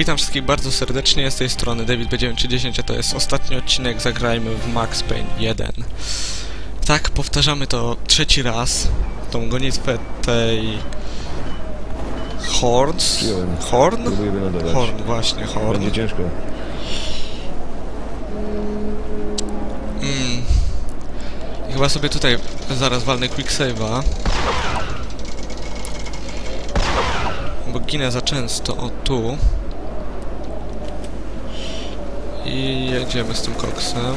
Witam wszystkich bardzo serdecznie, z tej strony David B930, a to jest ostatni odcinek Zagrajmy w Max Payne 1. Tak, powtarzamy to trzeci raz, tą gonitwę tej... Horns? Horn? Horn, właśnie, Horn. Będzie ciężko. Mm. I chyba sobie tutaj zaraz walnę quick save'a. Bo ginę za często, o tu. I jedziemy z tym koksem.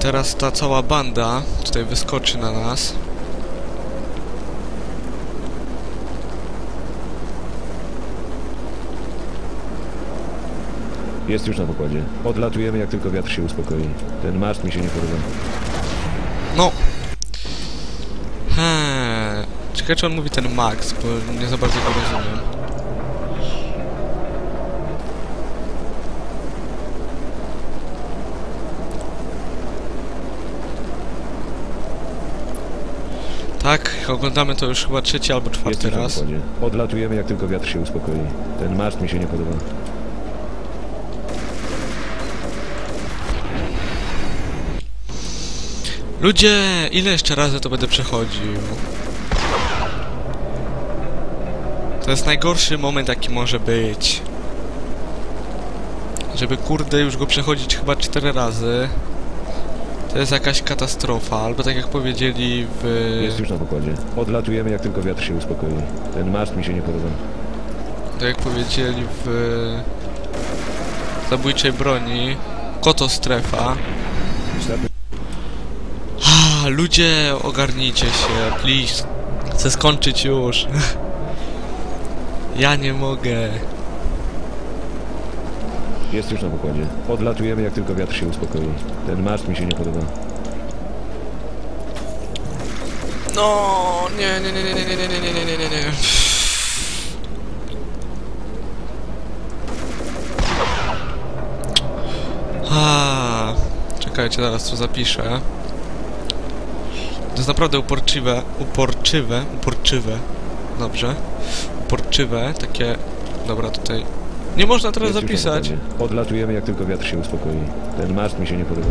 Teraz ta cała banda tutaj wyskoczy na nas. Jest już na pokładzie. Odlatujemy jak tylko wiatr się uspokoi. Ten maszt mi się nie podoba. No. Heee. Ciekawe czy on mówi ten Max, bo nie za bardzo go rozumiem. Oglądamy to już chyba trzeci albo czwarty raz. pokładzie. Odlatujemy jak tylko wiatr się uspokoi. Ten maszt mi się nie podoba. Ludzie, ile jeszcze razy to będę przechodził? To jest najgorszy moment, jaki może być. Żeby kurde już go przechodzić chyba cztery razy. To jest jakaś katastrofa, albo tak jak powiedzieli w... Jest już na pokładzie. Odlatujemy jak tylko wiatr się uspokoi. Ten maszt mi się nie podoba. Tak jak powiedzieli w... Zabójczej broni. Koto strefa. Startuj- Ah, ludzie, ogarnijcie się, please. Chcę skończyć już. ja nie mogę. Jest już na pokładzie. Odlatujemy jak tylko wiatr się uspokoi. Ten maszt mi się nie podoba. No, nie, nie, nie, nie, nie, nie, nie, nie, nie, nie, nie, nie. Czekajcie, zaraz to zapiszę. To jest naprawdę uporczywe, uporczywe, uporczywe. Dobrze. Uporczywe, takie... Dobra, tutaj... Nie można teraz Jest zapisać. Odlatujemy jak tylko wiatr się uspokoi. Ten maszt mi się nie podoba.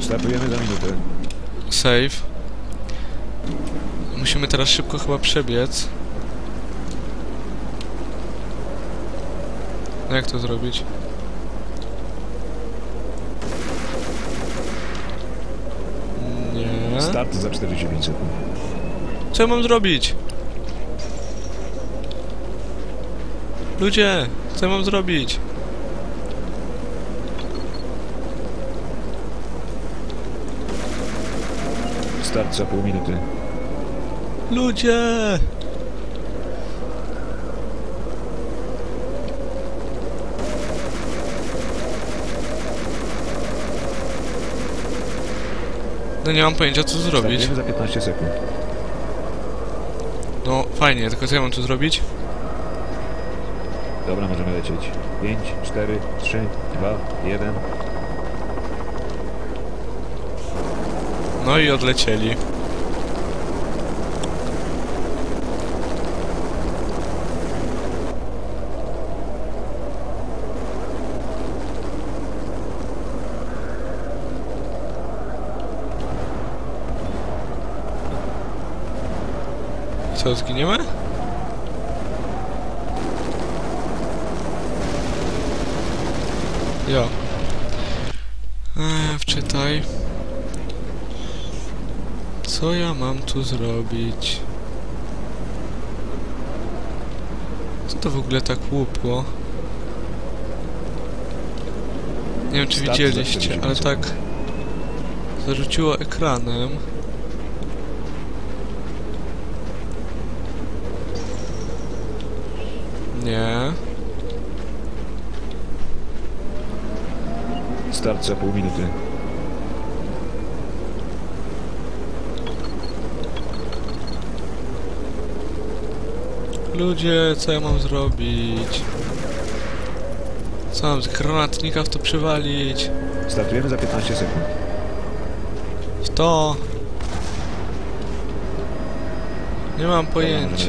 Startujemy za minutę. Save. Musimy teraz szybko chyba przebiec. No jak to zrobić? Start za 49 sekund. Co ja mam zrobić? Ludzie, co ja mam zrobić? Start za pół minuty. Ludzie! No nie mam pojęcia co zrobić. Za 15 sekund. No fajnie, tylko co ja mam tu zrobić? Dobra, możemy lecieć. 5, 4, 3, 2, 1. No i odlecieli. Co, zginiemy? Jo. Eee, wczytaj. Co ja mam tu zrobić? Co to w ogóle tak łupło? Nie wiem czy widzieliście, 40 ale tak zarzuciło ekranem. Nie. Start za pół minuty. Ludzie, co ja mam zrobić? Co mam z granatnika w to przywalić? Startujemy za 15 sekund. W to? Nie mam pojęcia.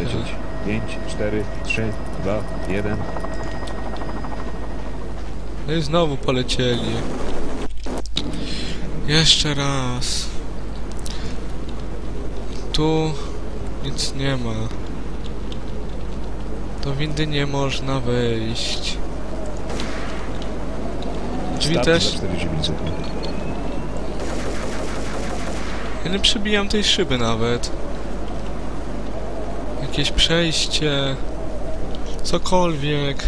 Możemy lecieć. 5, 4, 3, 2, 1. No i znowu polecieli. Jeszcze raz. Tu nic nie ma. Do windy nie można wejść. Drzwi Start też. za 49 sekund. Ja nie przebijam tej szyby nawet. Jakieś przejście. Cokolwiek.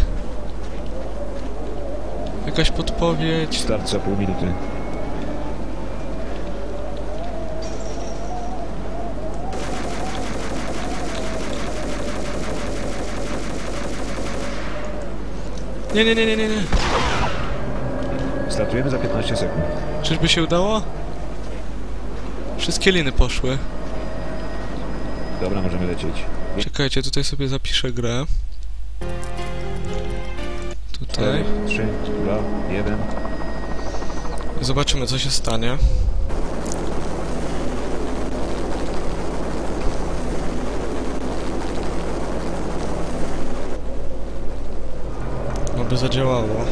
Jakaś podpowiedź. Start za pół minuty. Nie, nie, nie, nie, nie, nie. Startujemy za 15 sekund. Czyżby się udało? Wszystkie liny poszły. Dobra, możemy lecieć. Czekajcie, tutaj sobie zapiszę grę. 4, Tutaj. 3, 2, 1. I zobaczymy, co się stanie. No by zadziałało.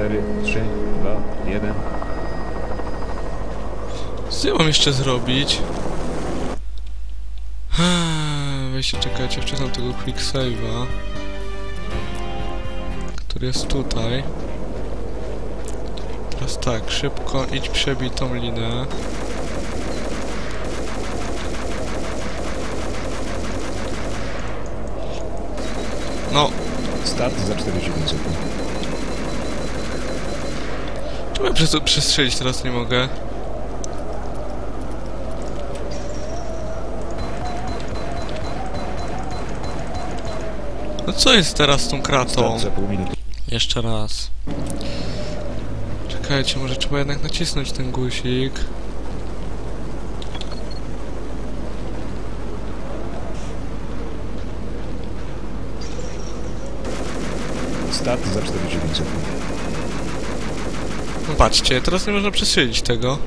Cztery, trzy, dwa, jeden. Co ja mam jeszcze zrobić? Weźcie, czekajcie, wczytam tego quick save'a. Który jest tutaj. Teraz tak, szybko idź przebij tą linę. No, Start za 49 sekund. Czemu przez przestrzelić teraz nie mogę? No co jest teraz z tą kratą? Jeszcze raz. Czekajcie, może trzeba jednak nacisnąć ten guzik. Start za 49 sekund. No patrzcie, teraz nie można przestrzelić tego.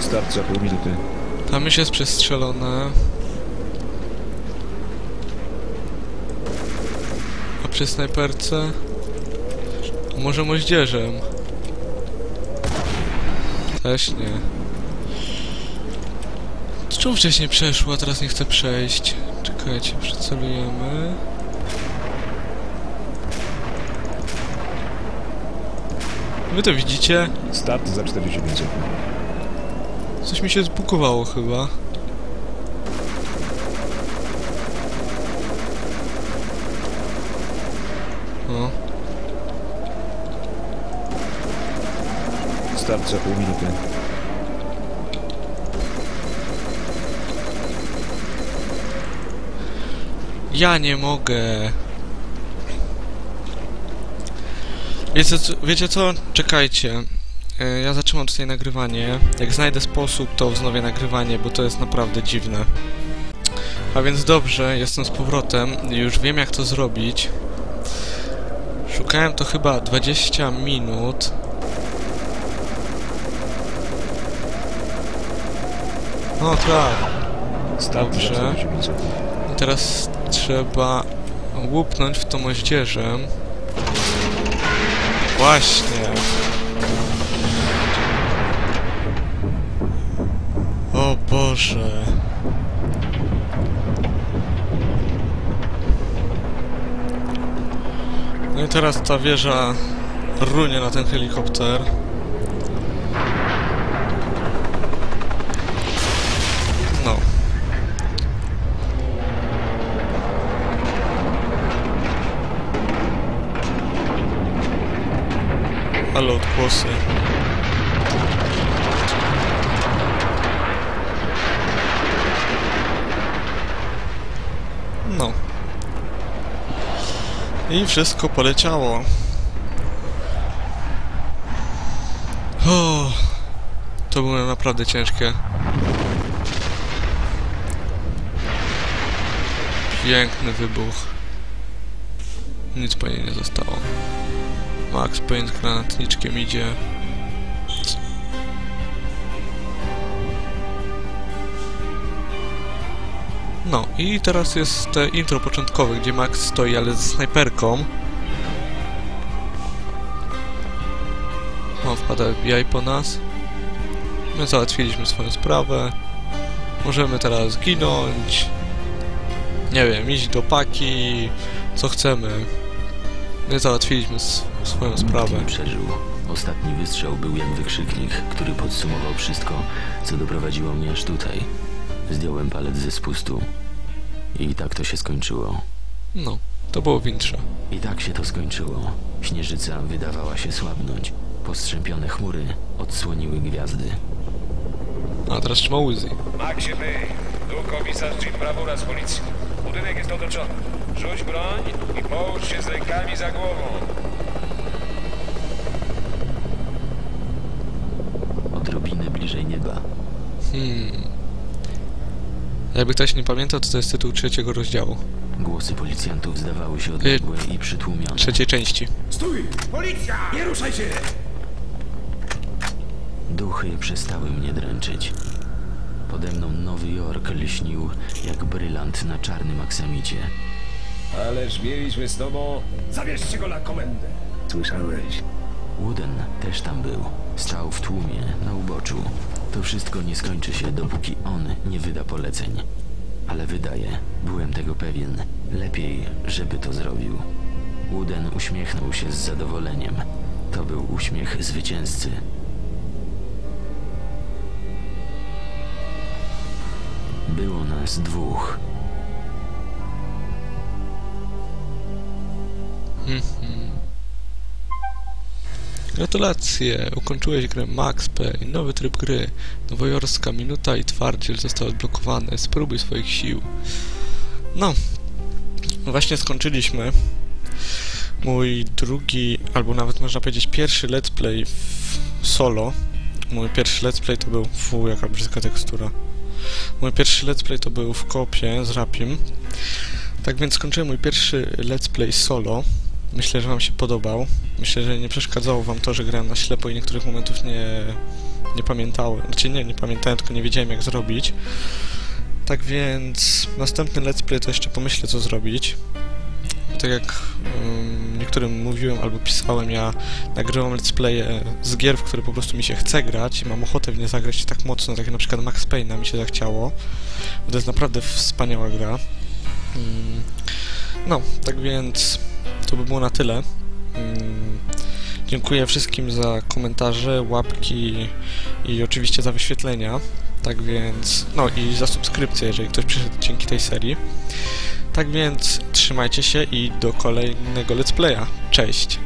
Start za pół minuty. Tam już jest przestrzelone. A przy snajperce? A może moździerzem? Też nie. Czemu wcześniej przeszło, a teraz nie chce przejść? Czekajcie, przycelujemy. Wy to widzicie? Start za 49 sekund. Coś mi się zbukowało chyba. O, Start za pół minuty. Ja nie mogę. Wiecie co? Wiecie co? Czekajcie. E, Ja zatrzymam tutaj nagrywanie. Jak znajdę sposób, to wznowię nagrywanie, bo to jest naprawdę dziwne. A więc dobrze, jestem z powrotem. Już wiem jak to zrobić. Szukałem to chyba 20 minut. No tak. Dobrze. za 49 sekund. I teraz trzeba łupnąć w to moździerzem. Właśnie. O Boże. No i teraz ta wieża runie na ten helikopter. No. I wszystko poleciało. To było naprawdę ciężkie. Piękny wybuch. Nic po niej nie zostało. Max Payne granatniczkiem idzie. No i teraz jest te intro początkowe, gdzie Max stoi, ale ze snajperką. O, wpada FBI po nas. My załatwiliśmy swoją sprawę. Możemy teraz ginąć. Nie wiem, iść do paki, co chcemy. My załatwiliśmy swoją sprawę. Nikt nie przeżył. Ostatni wystrzał był jak wykrzyknik, który podsumował wszystko, co doprowadziło mnie aż tutaj. Zdjąłem palec ze spustu. I tak to się skończyło. No, to było wintrze. I tak się to skończyło. Śnieżyca wydawała się słabnąć. Postrzępione chmury odsłoniły gwiazdy. A teraz trzyma Uzi. Maxie Bay, tu komisarz Jim Bravura z policji. Budynek jest otoczony. Rzuć broń i połóż się z rękami za głową. Odrobinę bliżej nieba. Hmm. Jakby ktoś nie pamiętał, to to jest tytuł trzeciego rozdziału. Głosy policjantów zdawały się odległe i przytłumione. Trzeciej części. Stój! Policja! Nie ruszaj się! Duchy przestały mnie dręczyć. Pode mną Nowy Jork lśnił jak brylant na czarnym aksamicie. Ależ mieliśmy z tobą... Zabierzcie go na komendę. Słyszałeś? Wooden też tam był. Stał w tłumie, na uboczu. To wszystko nie skończy się, dopóki on nie wyda poleceń. Ale wydaje, byłem tego pewien. Lepiej, żeby to zrobił. Wooden uśmiechnął się z zadowoleniem. To był uśmiech zwycięzcy. Było nas dwóch. Gratulacje! Ukończyłeś grę Max Payne. Nowy tryb gry. Nowojorska minuta i twardziel zostały odblokowane. Spróbuj swoich sił. No. Właśnie skończyliśmy mój drugi, albo nawet można powiedzieć pierwszy let's play solo. Mój pierwszy let's play to był... Fu, jaka brzydka tekstura. Mój pierwszy let's play to był w kopie z Rapim. Tak więc skończyłem mój pierwszy let's play solo. Myślę, że wam się podobał. Myślę, że nie przeszkadzało wam to, że grałem na ślepo i niektórych momentów nie, nie pamiętałem. Znaczy nie, nie pamiętałem, tylko nie wiedziałem jak zrobić. Tak więc następny let's play to jeszcze pomyślę co zrobić. Tak jak ym, niektórym mówiłem albo pisałem, ja nagrywam let's playe z gier, w które po prostu mi się chce grać i mam ochotę w nie zagrać tak mocno, tak jak na przykład Max Payne'a mi się zachciało. Bo to jest naprawdę wspaniała gra. Ym, no, tak więc to by było na tyle. Mm, Dziękuję wszystkim za komentarze, łapki i oczywiście za wyświetlenia. Tak więc, no i za subskrypcję, jeżeli ktoś przyszedł dzięki tej serii. Tak więc trzymajcie się i do kolejnego let's playa. Cześć!